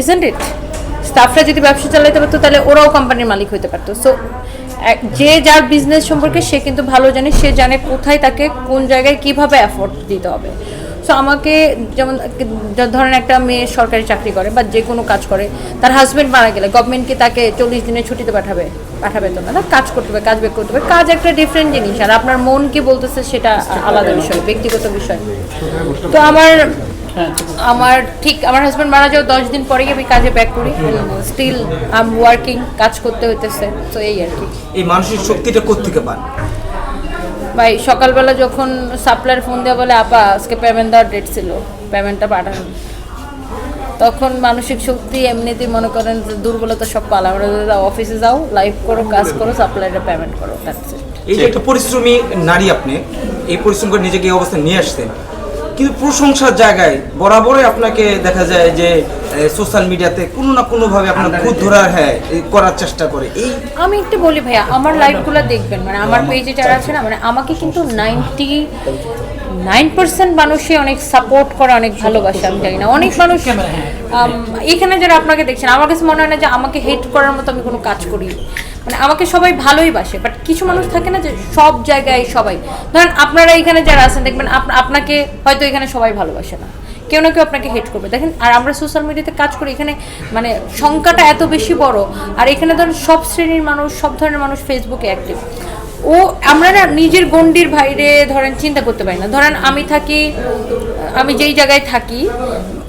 Isn't it স্টাফরা যদি ব্যবসা চালাইতে পারতো, তাহলে ওরাও কোম্পানির মালিক হইতে পারতো। সো যে যার বিজনেস সম্পর্কে সে কিন্তু ভালো জানে, সে জানে কোথায় তাকে, কোন জায়গায় কীভাবে অ্যাফোর্ড দিতে হবে। সো আমাকে যেমন ধরেন একটা মেয়ে সরকারি চাকরি করে বা যে কোনো কাজ করে, তার হাজব্যান্ড মারা গেলে গভর্নমেন্ট কি তাকে চল্লিশ দিনের ছুটিতে পাঠাবে পাঠাবে তো না কাজ করতে হবে, কাজ বের করতে হবে। কাজ একটা ডিফারেন্ট জিনিস, আর আপনার মন কি বলতেছে সেটা আলাদা বিষয়, ব্যক্তিগত বিষয়। তো আমার আমার ঠিক, আমার হাজব্যান্ড মারা যাওয়ার দশ দিন পরেই আমি কাজে ব্যাক করি। স্টিল আই এম ওয়ার্কিং কাজ করতে হইতেছে। তো এই আর কি। এই মানসিক শক্তিটা কোত্থেকে পান? ভাই, সকালবেলা যখন সাপ্লাইয়ের ফোন দেওয়া বলে, আপা, আজকে পেমেন্ট দেওয়ার ডেট ছিল পেমেন্টটা পাঠানো। তখন মানসিক শক্তি এমনিতেই মনে করেন দুর্বলতা সব পালা। আমরা অফিসে যাও লাইভ করো, কাজ করো সাপ্লাইটা পেমেন্ট করো এই যে একটা পরিশ্রমী নারী আপনি, এই পরিশ্রম করে নিজেকে এই অবস্থায় নিয়ে আসছেন কিন্তু প্রশংসার জায়গায় বরাবরই আপনাকে দেখা যায় যে সোশ্যাল মিডিয়াতে কোনো না কোনোভাবে আপনার খুদ ধরার হ্যাঁ করার চেষ্টা করে। এই আমি একটু বলি ভাইয়া আমার লাইভগুলো দেখবেন মানে আমার পেজে যারা আছে না মানে আমাকে কিন্তু নাইনটি নাইন পার্সেন্ট মানুষই অনেক সাপোর্ট করে অনেক ভালোবাসে আমি জানি না। অনেক মানুষ এখানে যারা আপনাকে দেখছেন আমার কাছে মনে হয় না যে আমাকে হেট করার মতো আমি কোনো কাজ করি। মানে আমাকে সবাই ভালোই বাসে বাট কিছু মানুষ থাকে না যে সব জায়গায় সবাই। ধরেন আপনারা এখানে যারা আছেন দেখবেন আপ- আপনাকে হয়তো এখানে সবাই ভালোবাসে না। কেউ না কেউ আপনাকে হেট করবে। দেখেন আর আমরা সোশ্যাল মিডিয়াতে কাজ করি এখানে মানে সংখ্যাটা এত বেশি বড় আর এখানে ধরেন সব শ্রেণির মানুষ সব ধরনের মানুষ ফেসবুকে অ্যাক্টিভ ও আমরা না নিজের গণ্ডির বাইরে ধরেন চিন্তা করতে পারি না। ধরেন আমি থাকি আমি যেই জায়গায় থাকি,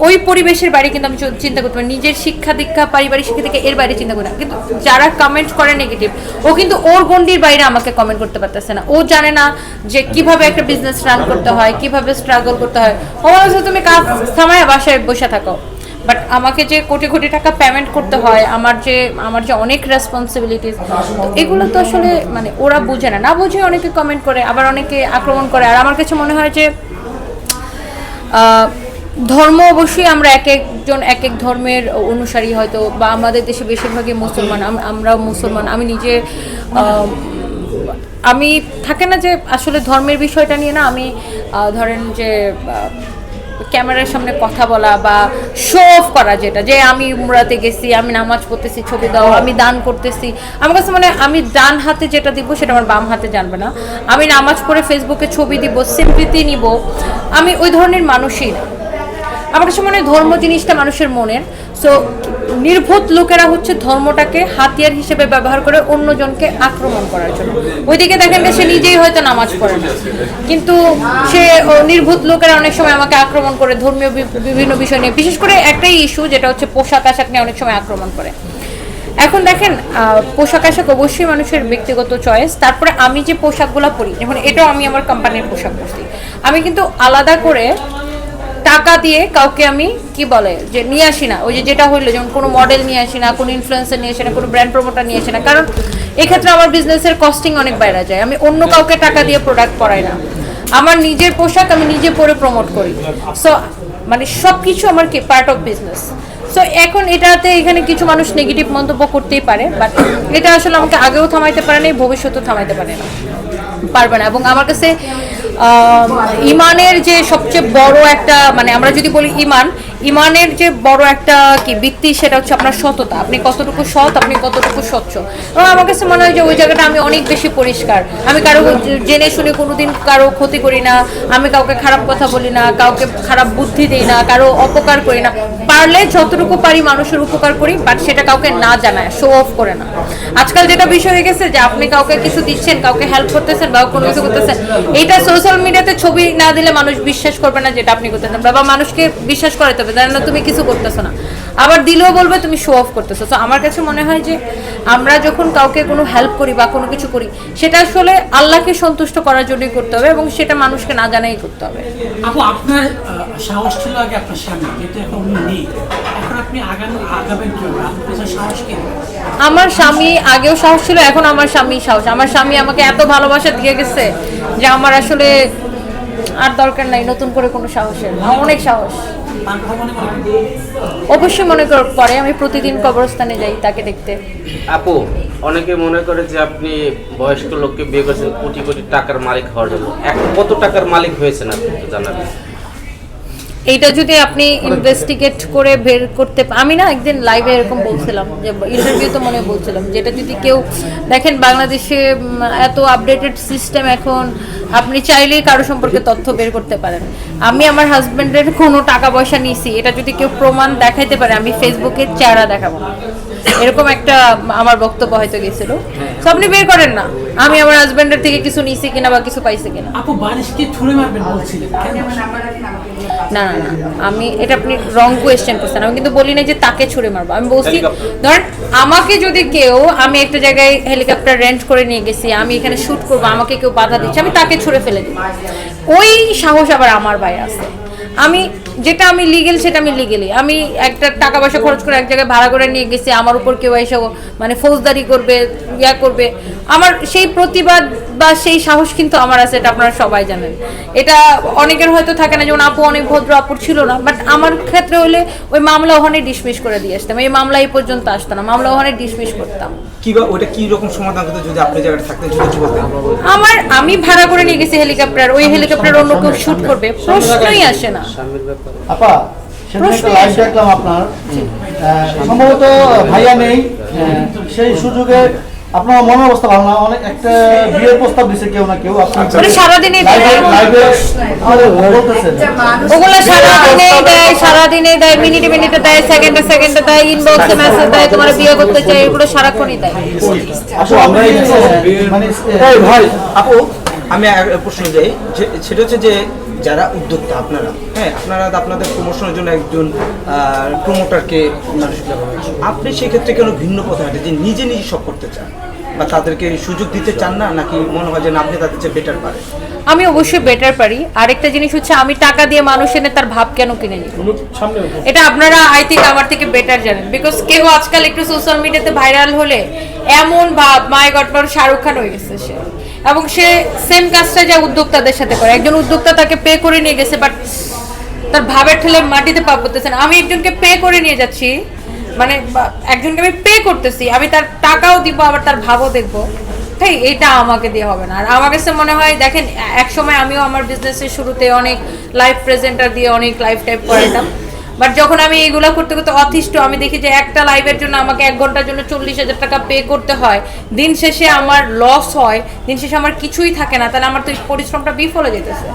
ওই পরিবেশের বাইরে কিন্তু আমি চিন্তা করতে পারি নিজের শিক্ষা দীক্ষা, পারিবারিক শিক্ষা দীক্ষা এর বাইরে চিন্তা করি না। কিন্তু যারা কমেন্ট করে নেগেটিভ ও কিন্তু ওর গণ্ডির বাইরে আমাকে কমেন্ট করতে পারতেছে না। ও জানে না যে কীভাবে একটা বিজনেস রান করতে হয়, কীভাবে স্ট্রাগল করতে হয়। ও বলছে, তুমি কাজ থামায়, বাসায় বসে থাকো। বাট আমাকে যে কোটি কোটি টাকা পেমেন্ট করতে হয়, আমার যে আমার যে অনেক রেসপন্সিবিলিটিস এগুলো তো আসলে মানে ওরা বুঝে না। না বুঝে অনেকে কমেন্ট করে, আবার অনেকে আক্রমণ করে। আর আমার কাছে মনে হয় যে ধর্ম অবশ্যই আমরা এক একজন এক এক ধর্মের অনুসারী হয়তো, বা আমাদের দেশে বেশিরভাগই মুসলমান, আম- আমরাও মুসলমান। আমি নিজে আমি থাকে না যে আসলে ধর্মের বিষয়টা নিয়ে না, আমি ধরেন যে ক্যামেরার সামনে কথা বলা বা শো অফ করা যেটা, যে আমি উমরাতে গেছি, আমি নামাজ পড়তেছি, ছবি দাও, আমি দান করতেছি। আমার কাছে মানে আমি ডান হাতে যেটা দিব, সেটা আমার বাম হাতে জানবে না। আমি নামাজ পড়ে ফেসবুকে ছবি দিব সিম্পৃতি নিব আমি ওই ধরনের মানুষই না। আমার কাছে মনে হয় ধর্ম জিনিসটা মানুষের মনের। সো নির্বোধ লোকেরা হচ্ছে ধর্মটাকে হাতিয়ার হিসেবে ব্যবহার করে অন্যজনকে আক্রমণ করার জন্য। ওইদিকে দেখেন যে সে নিজেই হয়তো নামাজ পড়ে না। কিন্তু সে নির্বোধ লোকেরা অনেক সময় আমাকে আক্রমণ করে ধর্মীয় বিভিন্ন বিষয় নিয়ে। বিশেষ করে একটাই ইস্যু যেটা হচ্ছে পোশাক আশাক নিয়ে অনেক সময় আক্রমণ করে। এখন দেখেন পোশাক আশাক অবশ্যই মানুষের ব্যক্তিগত চয়েস তারপরে আমি যে পোশাকগুলো পরি যেমন এটাও আমি আমার কোম্পানির পোশাক পরছি, আমি কিন্তু আলাদা করে টাকা দিয়ে কাউকে আমি কি বলে, যে নিয়ে আসি না। ওই যে যেটা হইল, যেমন কোনো মডেল নিয়ে আসি না, কোনো ইনফ্লুয়েন্সার নিয়ে আসি না, কোনো ব্র্যান্ড প্রমোটার নিয়ে আসি না। কারণ এক্ষেত্রে আমার বিজনেসের কস্টিং অনেক বাইরে যায়। আমি অন্য কাউকে টাকা দিয়ে প্রোডাক্ট করাই না। আমার নিজের পোশাক আমি নিজে পরে প্রমোট করি। সো মানে সব কিছু আমার কি পার্ট অফ বিজনেস সো এখন এটাতে এখানে কিছু মানুষ নেগেটিভ মন্তব্য করতেই পারে বাট এটা আসলে আমাকে আগেও থামাইতে পারে না ভবিষ্যতেও থামাইতে পারে না, পারবে না। এবং আমার কাছে ইমানের যে সবচেয়ে বড় একটা মানে আমরা যদি বলি ইমান ইমানের যে বড় একটা কি ভিত্তি, সেটা হচ্ছে আপনার সততা। আপনি কতটুকু সৎ, আপনি কতটুকু স্বচ্ছ। এবং আমার কাছে মনে হয় যে ওই জায়গাটা আমি অনেক বেশি পরিষ্কার। আমি কারও জেনে শুনে কোনোদিন কারও ক্ষতি করি না। আমি কাউকে খারাপ কথা বলি না, কাউকে খারাপ বুদ্ধি দিই না, কারও অপকার করি না। পারলে যতটুকু পারি মানুষের উপকার করি বাট সেটা কাউকে না জানায় শো অফ করে না। আজকাল যেটা বিষয় হয়ে গেছে যে আপনি কাউকে কিছু দিচ্ছেন, কাউকে হেল্প করতেছেন বা কোনো কিছু করতেছেন এটা সোশ্যাল মিডিয়াতে ছবি না দিলে মানুষ বিশ্বাস করবে না যেটা আপনি করতেছেন। বাবা, মানুষকে বিশ্বাস করাতে হবে। না তুমি কিছু করতেছো না। আবার দিলেও বলবে তুমি শো অফ করতেছো। তো আমার কাছে মনে হয় যে আমরা যখন কাউকে কোনো হেল্প করি বা কোনো কিছু করি সেটা আসলে আল্লাহকে সন্তুষ্ট করার জন্যই করতে হবে এবং সেটা মানুষকে না জানাই করতে হবে। আপু আপনার সাহস ছিল আগে আপনার স্বামী যেহেতু এখন নেই। এখন আপনি আগাবেন সাহস কি? আমার স্বামী আগেও সাহস ছিল এখন আমার স্বামী সাহস। আমার স্বামী আমাকে এত ভালোবাসা দিয়ে গেছে যে আমার আসলে আর দরকার নাই, নতুন করে কোনো সাহসের অনেক সাহস। অবশ্যই মনে কর- আমি প্রতিদিন কবরস্থানে যাই তাকে দেখতে। আপু, অনেকে মনে করে যে আপনি বয়স্ক লোককে বিয়ে করেছেন, কোটি কোটি টাকার মালিক হওয়ার জন্য। এখন কত টাকার মালিক হয়েছেন আপনি জানাবেন? এইটা যদি আপনি ইনভেস্টিগেট করে বের করতে আমি না একদিন লাইভে এরকম বলছিলাম যে ইন্টারভিউ তো মনে বলছিলাম যেটা যদি কেউ দেখেন বাংলাদেশে এত আপডেটেড সিস্টেম এখন, আপনি চাইলেই কারও সম্পর্কে তথ্য বের করতে পারেন আমি আমার হাজব্যান্ডের কোনো টাকা পয়সা নিয়েছি, এটা যদি কেউ প্রমাণ দেখাইতে পারে, আমি ফেসবুকে চেহারা দেখাবো। এরকম একটা আমার বক্তব্য হয়তো গেছিল। তো আপনি বের করেন না। আমি আমার হাজবেন্ডের থেকে কিছু নিয়েছি কিনা বা কিছু পাইছি কিনা। আপু বারিশকে ছুঁড়ে মারবেন বলছিলেন? না না না। আমি এটা আপনি রং কোয়েশ্চেন করছেন। আমি কিন্তু বলি না যে তাকে ছুড়ে মারবো। আমি বলছি ধরেন আমাকে যদি কেউ আমি একটা জায়গায় হেলিকপ্টার রেন্ট করে নিয়ে গেছি আমি এখানে শুট করব আমাকে কেউ বাধা দিচ্ছে আমি তাকে ছুড়ে ফেলে দিই ওই সাহস আবার আমার ভাই আছে। আমি যেটা আমি লিগেল সেটা আমি লিগেলি আমি একটা টাকা পয়সা খরচ করে এক জায়গায় ভাড়া করে নিয়ে গেছি, আমার উপর কেউ এসে মানে ফৌজদারি করবে, ইয়া করবে। আমার সেই প্রতিবাদ বা সেই সাহস কিন্তু আমার আছে, এটা আপনারা সবাই জানেন। এটা অনেকের হয়তো থাকে না, যেমন আপু অনেক ভদ্র আপুর ছিল না বাট আমার ক্ষেত্রে হলে ওই মামলা ওখানে ডিসমিস করে দিয়ে আসতাম। এই মামলা এই পর্যন্ত আসতো না, মামলা ওখানে ডিসমিস করতাম। কি ওটা কি রকম সমাধান করতে যদি আপনি জায়গাটা থাকতেন যদি একটু বলতেন? আমার আমি ভাড়া করে নিয়ে গেছি হেলিকপ্টার ওই হেলিকপ্টার অন্য কেউ শুট করবে প্রশ্নই আসে না। স্বামীর আপা সেদিন একটা লাইভ দেখলাম আপনার। সম্ভবত ভাইয়া নেই। সেই সুযোগে আপনার মনের অবস্থা ভালো না অনেক একটা বিয়ের প্রস্তাব দিছে কেউ না কেউ আপনি সারাদিনই। লাইভে বলতেছেন ওগুলো সারাদিনে দেয় সারাদিনে দেয়। মিনিটে মিনিটে দেয় সেকেন্ডে সেকেন্ডে দেয় ইনবক্সে মেসেজ দেয় তোমার বিয়ে করতে চাই এগুলো সারাক্ষণই দেয়। আসলে আমরা এই মানে ভাই আপু আমি প্রশ্ন যাই সেটা হচ্ছে যে যারা উদ্যোক্তা আপনারা। হ্যাঁ আপনারা আপনাদের প্রমোশনের জন্য একজন প্রমোটারকে আপনি সেক্ষেত্রে কেন ভিন্ন পথে হাঁটেন যে নিজে নিজে সব করতে চান বা তাদেরকে সুযোগ দিতে চান না নাকি মনে হয় যে আপনি তাদের চেয়ে বেটার পারেন? আমি অবশ্যই বেটার পারি। আরেকটা জিনিস হচ্ছে আমি টাকা দিয়ে মানুষ এনে তার ভাব কেন কিনে নিব এটা আপনারা আই থিঙ্ক আমার থেকে বেটার জানেন। বিকজ কেউ আজকাল একটু সোশ্যাল মিডিয়াতে ভাইরাল হলে এমন ভাব মাই গড শাহরুখ খান হয়ে গেছে সে। এবং সে সেম কাজটা যা উদ্যোক্তাদের সাথে করে। একজন উদ্যোক্তা তাকে পে করে নিয়ে গেছে বাট তার ভাবের ঠেলে মাটিতে পা করতেছে আমি একজনকে পে করে নিয়ে যাচ্ছি মানে একজনকে আমি পে করতেছি, আমি তার টাকাও দিব, আবার তার ভাবও দেখব। তাই এটা আমাকে দিয়ে হবে না। আর আমার কাছে মনে হয়, দেখেন এক সময় আমিও আমার বিজনেসের শুরুতে অনেক লাইভ প্রেজেন্টার দিয়ে অনেক লাইভ টাইপ করাইতাম। বাট যখন আমি এগুলো করতে করতে অতিষ্ঠ, আমি দেখি যে একটা লাইভের জন্য আমাকে এক ঘণ্টার জন্য চল্লিশ হাজার টাকা পে করতে হয়। দিন শেষে আমার লস হয়, দিন শেষে আমার কিছুই থাকে না, তাহলে আমার তো পরিশ্রমটা বিফলে যেতেছে।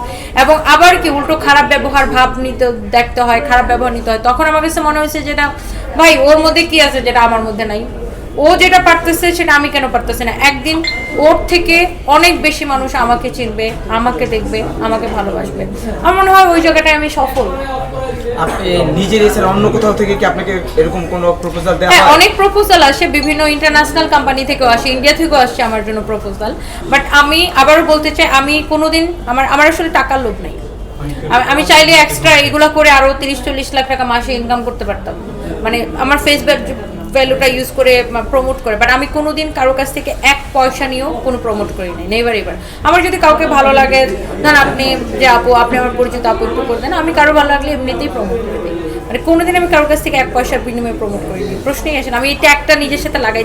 এবং আবার কি, উল্টো খারাপ ব্যবহার, ভাব নিতে, দেখতে হয়, খারাপ ব্যবহার নিতে হয়। তখন আমার কাছে মনে হয়েছে যেটা ভাই, ওর মধ্যে কি আছে যেটা আমার মধ্যে নাই? ও যেটা পারতেছে সেটা আমি কেন পারতেছি না? একদিন ওর থেকে অনেক বেশি মানুষ আমাকে চিনবে আমাকে দেখবে আমাকে ভালোবাসবে। আমার মনে হয় ওই জায়গাটায় আমি সফল। আপনি নিজের এছাড়া অন্য কোথাও থেকে কি আপনাকে এরকম কোনো প্রপোজাল দেওয়া হ্যাঁ? অনেক প্রপোজাল আসে বিভিন্ন ইন্টারন্যাশনাল কোম্পানি থেকেও আসে ইন্ডিয়া থেকেও আসছে আমার জন্য প্রপোজাল বাট আমি আবারও বলতে চাই আমি কোনোদিন আমার আমার আসলে টাকার লোভ নেই। আমি- চাইলে এক্সট্রা এগুলো করে আরও তিরিশ চল্লিশ লাখ টাকা মাসে ইনকাম করতে পারতাম। মানে আমার ফেসবুক ভ্যালুটা ইউজ করে প্রমোট করে। বাট আমি কোনো দিন কারোর কাছ থেকে এক পয়সা নিয়েও কোনো প্রমোট করি নাই নেইবার এবার আমার যদি কাউকে ভালো লাগে না আপনি যে, আপু, আপনি আমার পরিচিত, আপু, একটু করবেন। আমি কারও ভালো লাগলে এমনিতেই প্রমোট করে দিই। মানে কোনোদিন আমি কারোর কাছ থেকে এক পয়সার বিনিময়ে প্রমোট করিনি। প্রশ্নই আসে না। আমি এই ট্যাগটা নিজের সাথে লাগাই